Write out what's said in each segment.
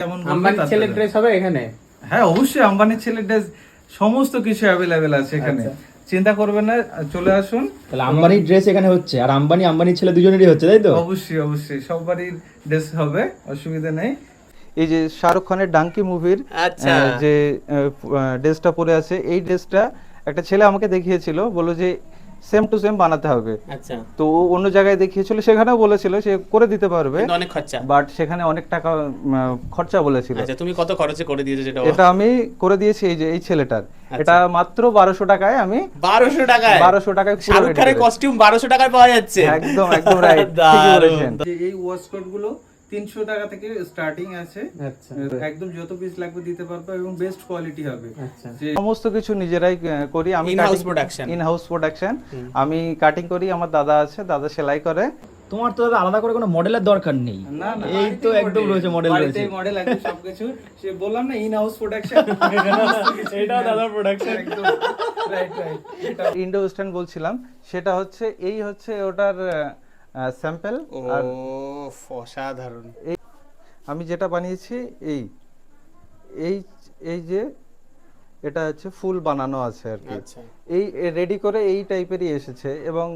যেমন বলবে আম্বানির ছেলের ড্রেস হবে এখানে? হ্যাঁ অবশ্যই আম্বানির ছেলের ড্রেস সমস্ত কিছু অ্যাভেলেবেল আছে এখানে। আচ্ছা। চিন্তা করবেন না চলে আসুন। তাহলে আম্বানির ড্রেস এখানে হচ্ছে আর আম্বানি আম্বানির ছেলে দুজনেরই হচ্ছে তাই তো? অবশ্যই অবশ্যই সবারই ড্রেস হবে অসুবিধা নেই। এই যে শাহরুখ খানের ডাঙ্কি মুভির আচ্ছা। যে ড্রেসটা পরে আছে এই ড্রেসটা একটা ছেলে আমাকে দেখিয়েছিল বলল যে সেম টু সেম বানাতে হবে। আচ্ছা। তো ও অন্য জায়গায় দেখিয়েছিল সেখানেও বলেছিল সে করে দিতে পারবে। অনেক খরচা। বাট সেখানে অনেক টাকা খরচা বলেছিল। আচ্ছা তুমি কত খরচে করে দিয়েছ যেটা এটা আমি করে দিয়েছি এই যে এই ছেলেটার। আচ্ছা। এটা মাত্র বারোশো টাকায় আমি বারোশো টাকায়? বারোশো টাকায় শাহরুখ খানের কস্টিউম বারোশো টাকায় পাওয়া যাচ্ছে। একদম একদম রাইট এই ওয়াশকোটগুলো তিনশো টাকা থেকে স্টার্টিং আছে। আচ্ছা। একদম যত পিস লাগবে দিতে পারব এবং বেস্ট কোয়ালিটি হবে। আচ্ছা। সমস্ত কিছু নিজেরাই করি। আমি In-house production। In house production আমি কাটিং করি আমার দাদা আছে দাদা সেলাই করে। তোমার তো আলাদা করে কোনো মডেলের দরকার নেই। না না এই তো একদম রয়েছে মডেল রয়েছে। মডেল একদম সবকিছু। সে বললাম না ইন হাউস প্রোডাকশন এটা দাদার প্রোডাকশন একদম। রাইট রাইট ইন্ডো ওয়েস্টার্ন বলছিলাম। সেটা হচ্ছে এই হচ্ছে ওটার স্যাম্পল ও অসাধারণ। আমি যেটা বানিয়েছি এই। এই এই যে এটা হচ্ছে ফুল বানানো আছে আর কি। আচ্ছা। এই রেডি করে এই টাইপেরই এসেছে এবং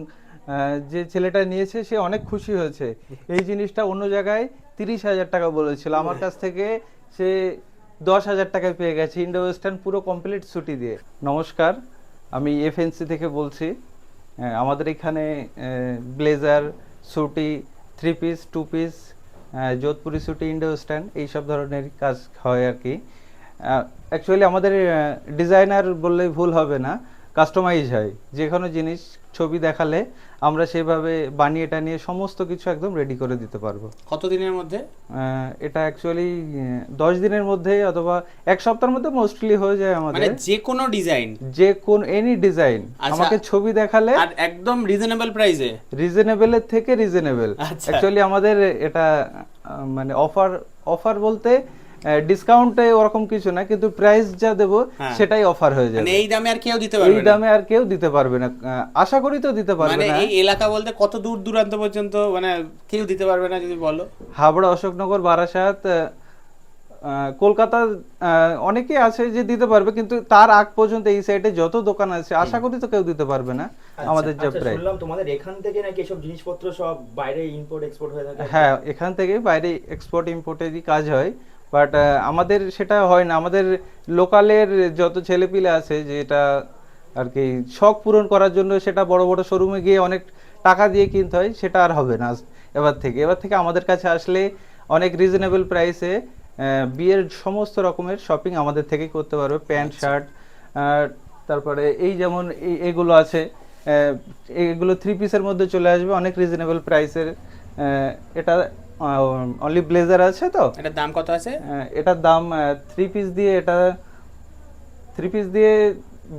যে ছেলেটা নিয়েছে সে অনেক খুশি হয়েছে। এই জিনিসটা অন্য জায়গায় তিরিশ হাজার টাকা বলেছিল। আমার কাছ থেকে সে দশ হাজার টাকায় পেয়ে গেছে। ইন্ডো ওয়েস্টার্ন পুরো কমপ্লিট ছুটি দিয়ে। নমস্কার আমি এফএনসি থেকে বলছি। আমাদের এখানে blazer সুটি three piece two piece Jodhpuri সুটি Indo stand এইসব ধরনের কাজ হয় আর কি। অ্যাকচুয়ালি আমাদের ডিজাইনার বললে ভুল হবে না। কাস্টমাইজ হয়। যে কোনো জিনিস ছবি দেখালে আমরা সেভাবে বানিয়ে টানিয়ে সমস্ত কিছু একদম রেডি করে দিতে পারব। কত দিনের মধ্যে? এটা অ্যাকচুয়ালি দশ দিনের মধ্যে অথবা এক সপ্তাহের মধ্যে মোস্টলি হয়ে যায় মানে আমাদের যে কোনো ডিজাইন যে কোন এনি ডিজাইন আচ্ছা। আমাকে ছবি দেখালে আর একদম রিজনেবল প্রাইসে রিজনেবলের থেকে রিজনেবল আচ্ছা। অ্যাকচুয়ালি আমাদের এটা মানে অফার অফার বলতে ডিসকাউন্টে ওরকম কিছু না কিন্তু প্রাইস যা দেবো হ্যাঁ। সেটাই অফার হয়ে যাবে। মানে এই দামে আর কেউ দিতে পারবে না। দামে আর কেউ দিতে পারবে না। আশা করি তো দিতে পারবে মানে না। এই এলাকা বলতে কত দূর দূরান্ত পর্যন্ত মানে কেউ দিতে পারবে না যদি বলো? হাবড়া অশোকনগর বারাসাত কলকাতা আহ, অনেকে আছে যে দিতে পারবে কিন্তু তার আগ পর্যন্ত এই সাইডে যত দোকান আছে আশা করি তো কেউ দিতে পারবে না আমাদের যা প্রাইস আচ্ছা, শুনলাম তোমাদের এখান থেকে নাকি এসব জিনিসপত্র সব বাইরে ইম্পোর্ট এক্সপোর্ট হয়ে থাকে? হ্যাঁ এখান থেকে বাইরে এক্সপোর্ট ইম্পোর্টেরই কাজ হয়। বাট আমাদের সেটা হয় না। আমাদের লোকালের যত ছেলেপিলে আছে যেটা আর কি শখ পূরণ করার জন্য সেটা বড় বড় শোরুমে গিয়ে অনেক টাকা দিয়ে কিনতে হয় সেটা আর হবে না এবার থেকে। এবার থেকে আমাদের কাছে আসলে অনেক রিজনেবল প্রাইসে বিয়ের সমস্ত রকমের শপিং আমাদের থেকেই করতে পারবে। প্যান্ট শার্ট তারপরে এই যেমন এগুলো আছে এগুলো থ্রি পিসের মধ্যে চলে আসবে। অনেক রিজনেবল প্রাইসের এটা অনলি ব্লেজার আছে তো? এটার দাম কত আছে? এটার দাম থ্রি পিস দিয়ে এটা থ্রি পিস দিয়ে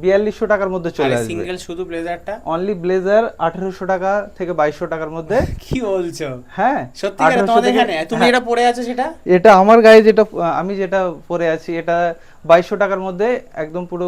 বিয়াল্লিশশো টাকার মধ্যে চলে আসবে। সিঙ্গেল শুধু ব্লেজারটা অনলি ব্লেজার আঠারোশো টাকা থেকে বাইশশো টাকার মধ্যে। কি বলছো? হ্যাঁ সত্যি তোমাদের এখানে? তুমি হ্যাঁ, এটা পরে আছো সেটা? এটা আমার গায়ে যেটা আমি যেটা পরে আছি এটা বাইশশো টাকার মধ্যে একদম পুরো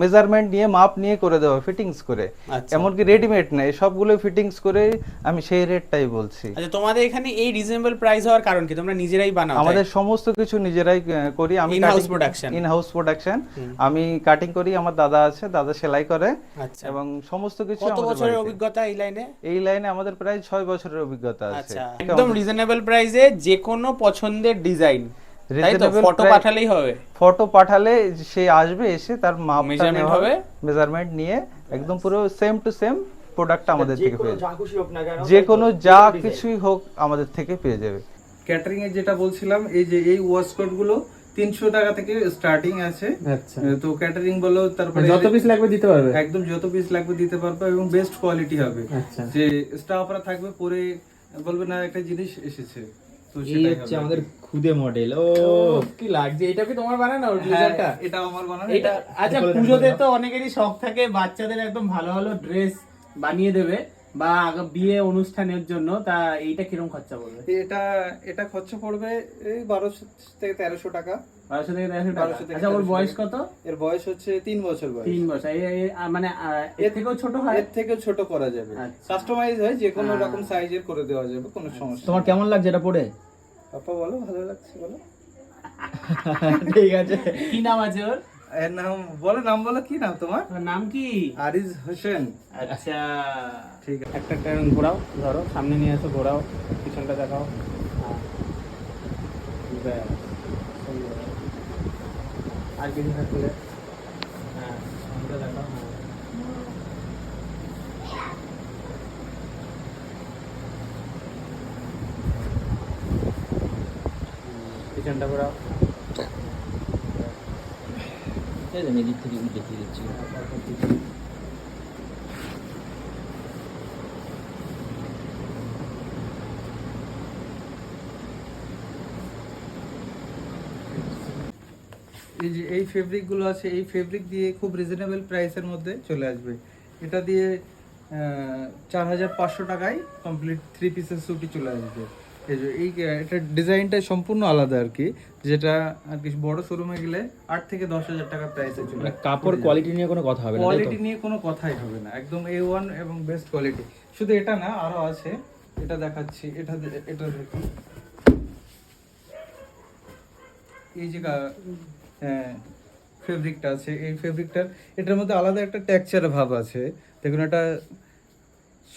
মেজারমেন্ট নিয়ে মাপ নিয়ে করে দেওয়া ফিটিংস করে। আচ্ছা। এমনকি রেডিমেড নেই সবগুলো ফিটিংস করে আমি সেই রেটটাই বলছি। আচ্ছা তোমাদের এখানে এই রিজনেবল প্রাইস হওয়ার কারণ কি? তোমরা নিজেরাই বানাও আমাদের সমস্ত কিছু নিজেরাই করি। আমি in house production in house production আমি কাটিং করি আমার দাদা আছে দাদা সেলাই করে। আচ্ছা। এবং সমস্ত কিছু কত বছরের অভিজ্ঞতা এই লাইনে এই লাইনে আমাদের প্রায় ছয় বছরের অভিজ্ঞতা আছে। একদম রিজনেবল প্রাইসে যে কোনো পছন্দের ডিজাইন ফটো price- পাঠালেই হবে। ফটো পাঠালে সে আসবে এসে তার মাপটা Measurement নেওয়া হবে? মেজারমেন্ট নিয়ে একদম পুরো সেম টু সেম প্রোডাক্ট আমাদের থেকে পেয়ে যা কেন যে কোনো যা কিছুই হোক আমাদের থেকে পেয়ে যাবে। ক্যাটারিং এর যেটা বলছিলাম এই যে এই ওয়াশকোটগুলো তিনশো টাকা থেকে স্টার্টিং আছে। আচ্ছা। তো ক্যাটারিং বলো তারপরে যত পিস লাগবে দিতে পারবে? একদম যত পিস লাগবে দিতে পারবে এবং বেস্ট কোয়ালিটি হবে। আচ্ছা। যে স্টাফরা থাকবে পরে বলবে না একটা জিনিস এসেছে। এই হচ্ছে আমাদের খুদে মডেল ও কি লাগছে? এটা কি তোমার বানানো হ্যাঁ, ব্লেজারটা এটা আমার বানানো এটা আচ্ছা পুজোতে তো অনেকেরই শখ থাকে বাচ্চাদের একদম ভালো ভালো ড্রেস বানিয়ে দেবে। বা বিয়ে অনুষ্ঠানের জন্য তা এইটা কীরকম খরচা পড়বে? এটা এটা খরচা পড়বে এই বারোশো থেকে তেরোশো টাকা। বারোশো থেকে তেরোশো টাকা? আচ্ছা ওর বয়স কত? এর বয়স হচ্ছে তিন বছর বয়স। তিন বছর। মানে এর থেকেও ছোট হয়? এর থেকে ছোট করা যাবে। আচ্ছা। কাস্টমাইজ হয় যে কোনো হ্যাঁ। রকম সাইজের করে দেওয়া যাবে কোনো সমস্যা তোমার কেমন লাগছে এটা পরে আপা বলো ভালো লাগছে বলো। ঠিক আছে। কি নাম আছে ওর? এর নাম বলো নাম বলো কি নাম তোমার? নাম কি? আরিজ হোসেন। আচ্ছা। ঠিক আছে। একটা একটা ঘোরাও ধরো সামনে নিয়ে এসো ঘোরাও পিছনটা দেখাও। হ্যাঁ। আর কিছু থাকলে? হ্যাঁ সামনেটা দেখাও হ্যাঁ। পিছনটা ঘোরাও। এই যে এই যে এই ফেব্রিকগুলো আছে, এই ফেব্রিক দিয়ে খুব রিজনেবল প্রাইসের মধ্যে চলে আসবে। এটা দিয়ে চার হাজার পাঁচশো টাকায় কমপ্লিট থ্রি পিসের সুটি চলে আসবে। এই এটা ডিজাইনটা সম্পূর্ণ আলাদা আর কি যেটা আর কি বড় শোরুমে গেলে আট থেকে দশ হাজার টাকা প্রাইসে চলে। মানে কাপড় কোয়ালিটি নিয়ে কোনো কথা হবে না কোয়ালিটি নিয়ে কোনো কথাই হবে না একদম এ ওয়ান এবং বেস্ট কোয়ালিটি শুধু এটা না আরও আছে এটা দেখাচ্ছি এটা এটা দেখুন এই যে ফেব্রিকটা আছে এই ফেব্রিকটার এটার মধ্যে আলাদা একটা টেক্সচার ভাব আছে। দেখুন এটা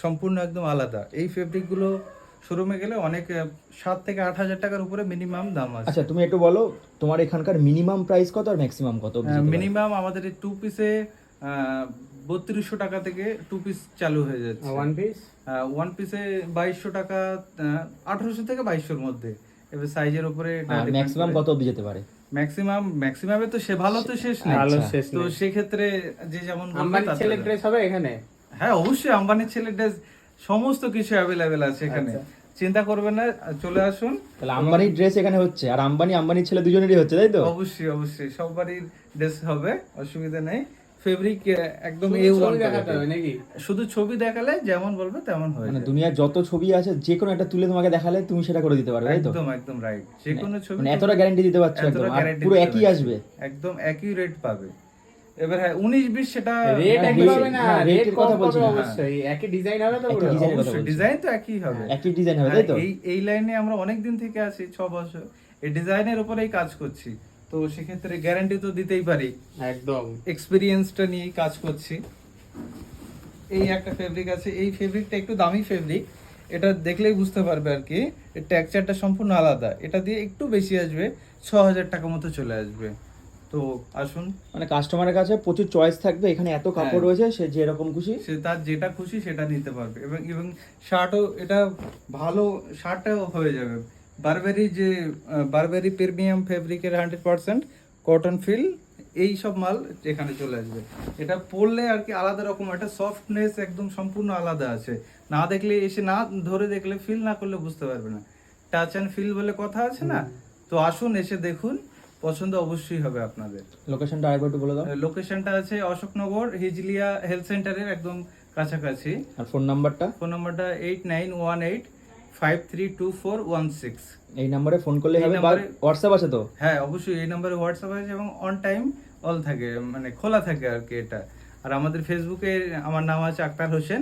সম্পূর্ণ একদম আলাদা। এই ফেব্রিকগুলো শোরুমে গেলে অনেক সাত থেকে আট হাজার টাকার উপরে মিনিমাম দাম আছে। আচ্ছা তুমি একটু বলো তোমার এখানকার মিনিমাম প্রাইস কত আর ম্যাক্সিমাম কত অবধি যেতে পারে? মিনিমাম আমাদের এই টু পিসে বত্রিশশো টাকা থেকে টু পিস চালু হয়ে যাচ্ছে। ওয়ান পিস ওয়ান পিসে বাইশশো টাকা আঠারোশো থেকে বাইশশোর মধ্যে। এবার সাইজের উপরে ম্যাক্সিমাম কত অবধি যেতে পারে? ম্যাক্সিমাম ম্যাক্সিমামে তো সে ভালো তো শেষ নেই। ভালো শেষ তো সেক্ষেত্রে যে যেমন বলবে আম্বানি তাতে ছেলের হবে। ড্রেস হবে এখানে? হ্যাঁ অবশ্যই আম্বানির ছেলের ড্রেস সমস্ত কিছু অ্যাভেলেবেল আছে এখানে। আচ্ছা। চিন্তা করবেন না চলে আসুন। তাহলে আম্বানির ড্রেস এখানে হচ্ছে। আর আম্বানি আম্বানির ছেলে দুজনেরই হচ্ছে তাই তো? অবশ্যই অবশ্যই। সবারই ড্রেস হবে অসুবিধা নেই। ফেব্রিক একদম এ ওয়ান নাকি? শুধু ছবি দেখালে যেমন বলবে তেমন হয়ে মানে দুনিয়ার যত ছবি আছে যে কোনো একটা তুলে তোমাকে দেখালে তুমি সেটা করে দিতে পারবে তাই তো? একদম একদম রাইট যে কোনো ছবি মানে এতটা গ্যারান্টি দিতে পারছ একদম পুরো একই আসবে। একদম একই রেট পাবে। এবার হ্যাঁ উনিশ বিশ সেটা রেট হ্যাঁ, একই হবে না হ্যাঁ, রেট কথা বলছি অবশ্যই। একই ডিজাইন হবে তো অবশ্যই ডিজাইন তো একই হবে। একই ডিজাইন হবে তাই তো? হ্যাঁ, এই এই লাইনে আমরা অনেক দিন থেকে আছি ছ বছর। এই ডিজাইনের উপরেই কাজ করছি। তো সেক্ষেত্রে গ্যারান্টি তো দিতেই পারি। একদম। এক্সপিরিয়েন্সটা নিয়েই কাজ করছি। এই একটা ফেব্রিক আছে। এই ফেব্রিকটা একটু দামি ফেব্রিক এটা দেখলেই বুঝতে পারবে আর কি। টেক্সচারটা সম্পূর্ণ আলাদা। এটা দিয়ে একটু বেশি আসবে ছ হাজার টাকা মতো চলে আসবে। তো আসুন। মানে কাস্টমারের কাছে প্রচুর চয়েস থাকবে এখানে এত কাপড় হ্যাঁ। রয়েছে সে যেরকম খুশি। সে তার যেটা খুশি সেটা নিতে পারবে। এবং এবং শার্টও এটা ভালো শার্টটাও হয়ে যাবে। বারবেরি যে বারবেরি প্রিমিয়াম ফেব্রিকের হান্ড্রেড পার্সেন্ট কটন ফিল এই সব মাল এখানে চলে আসবে। এটা পরলে আর কি আলাদা রকম একটা সফটনেস একদম সম্পূর্ণ আলাদা আছে। না দেখলে এসে না ধরে দেখলে ফিল না করলে বুঝতে পারবে না। টাচ অ্যান্ড ফিল বলে কথা আছে না? তো আসুন এসে দেখুন। পছন্দ অবশ্যই হবে আপনাদের। লোকেশনটা আরেকবার একটু বলে দাও। লোকেশনটা আছে অশোকনগর হিজলিয়া হেলথ সেন্টারের একদম কাছাকাছি। আর ফোন নাম্বারটা ফোন নাম্বারটা eight nine one eight five three two four one six এই নাম্বারে ফোন করলে হবে। হোয়াটসঅ্যাপ আছে তো? হ্যাঁ অবশ্যই এই নাম্বারে হোয়াটসঅ্যাপ আছে এবং অন টাইম অল থাকে মানে খোলা থাকে আর কি এটা। আর আমাদের ফেসবুকে আমার নাম আছে আক্তার হোসেন।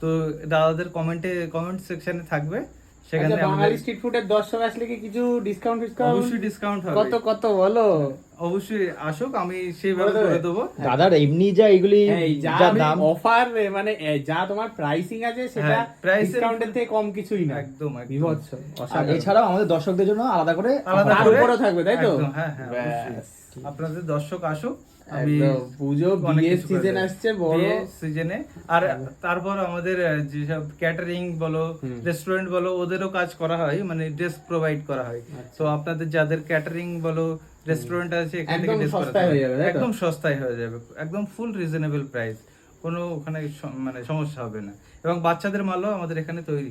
তো দাদাদের কমেন্টে কমেন্ট সেকশনে থাকবে। সেখানে আচ্ছা, বাঙালি স্ট্রিট ফুডের দর্শক আসলে কি কিছু ডিসকাউন্ট ডিসকাউন্ট অবশ্যই ডিসকাউন্ট হবে। কত কত বলো? অবশ্যই আসুক আমি সেইভাবে করে দেবো। দাদার এমনি যা এগুলি যা যা দাম। অফার মানে যা তোমার প্রাইসিং আছে সেটা হ্যাঁ, ডিসকাউন্টের থেকে কম কিছুই না। একদম বিভৎস এছাড়াও আমাদের দর্শকদের জন্য আলাদা করে আলাদা করে? থাকবে, তাই তো? একদম, হ্যাঁ হ্যাঁ। আপনাদের দর্শক আসুক। আমি পুজো বিয়ের সিজন আসছে বড় সিজনে আর তারপর আমাদের যেসব ক্যাটারিং বলো রেস্টুরেন্ট বলো ওদেরও কাজ করা হয় মানে ড্রেস প্রোভাইড করা হয়। তো আপনাদের যাদের ক্যাটারিং বলো রেস্টুরেন্ট আছে এখান থেকে হয়। হয়ে যাবে, একদম সস্তায় হয়ে যাবে। একদম ফুল রিজনেবল প্রাইস কোনো ওখানে মানে সমস্যা হবে না। এবং বাচ্চাদের মালও আমাদের এখানে তৈরি